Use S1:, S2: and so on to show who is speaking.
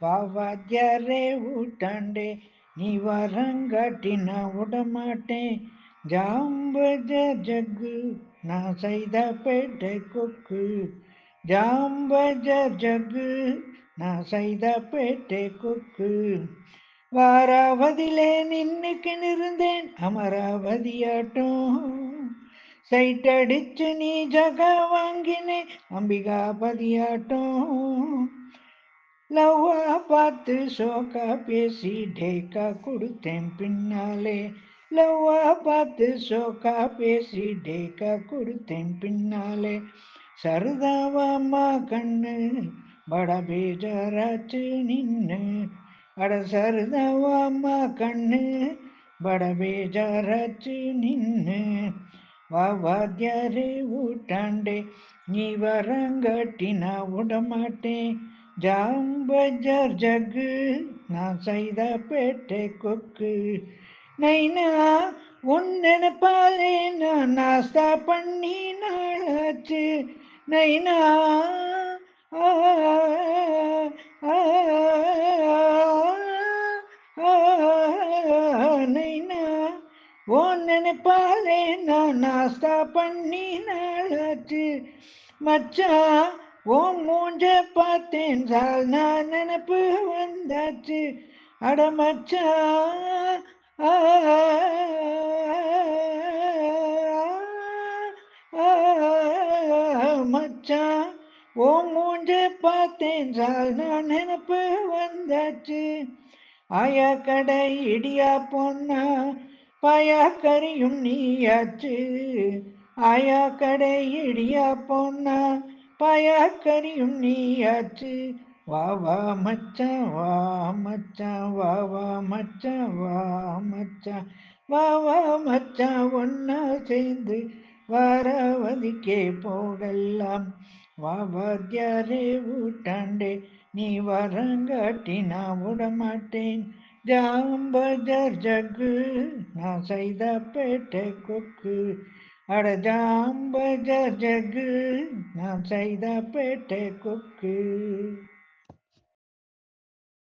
S1: வாவாத்தியாரே ஊட்டாண்டே நீ வரங்காட்டி நான் விடமாட்டேன் ஜாம்பஜ ஜக்கு நான் செய்த பேட்டை கொக்கு. ஜாம்பஜ ஜக்கு நான் செய்த பேட்டை கொக்கு. வாராவதிலே நின்னுக்கு நிருந்தேன் அமராவதியாட்டும் சைட்டடிச்சு நீ ஜக வாங்கினே அம்பிகாபதியாட்டும் லவ்வா பார்த்து சோக்கா பேசி டேக்கா கொடுத்தேன் பின்னாலே. லவ்வா பார்த்து சோக்கா பேசி டேக்கா கொடுத்தேன் பின்னாலே. சரதாவாம்மா கண்ணு பட பேஜாராச்சு நின்னு. அட சரதாவாம்மா கண்ணு பட பேஜாராச்சு நின்னு. வா வாத்தியாரே ஊட்டாண்டே நீ வரங்கட்டி நான் விடமாட்டேன் ஜாம்பஜர் ஜக்கு நான் செய்த பேட்டை கொக்கு நைனா உன் நினைப்பாலே நான் நாஸ்தா பண்ணி நாளாச்சு நைனா நைனா உன் நினைப்பாலே நான் நாஸ்தா பண்ணி நாளாச்சு மச்சான் ஓம் மூஞ்ச பார்த்தேன்றால் நான் நினப்பு வந்தாச்சு. அடமச்சா மச்சான் ஓம் ஆ, மச்சான் மூஞ்ச பார்த்தேன் நான் நினப்பு வந்தாச்சு. ஆயா கடை இடியா பொன்னா பாயா கறியும் நீயாச்சு. ஆயா கடை இடியா பொன்னா பாயா நீயாச்சு. வா வா மச்சான் வா மச்சான் வா வா மச்சான் வா மச்சான். வா வா மச்சான் ஒன்னா சேர்ந்து வாராவதிக்கே போகலாம். வா வாத்தியாரே ஊட்டாண்டே நீ வரங்காட்டி நான் விடமாட்டேன். ஜாம்பஜர் ஜக்கு நான் செய்த பேட்டை கொக்கு. அட ஜாம்பஜர் ஜக்கு நான் செய்த பேட்டை கொக்கு.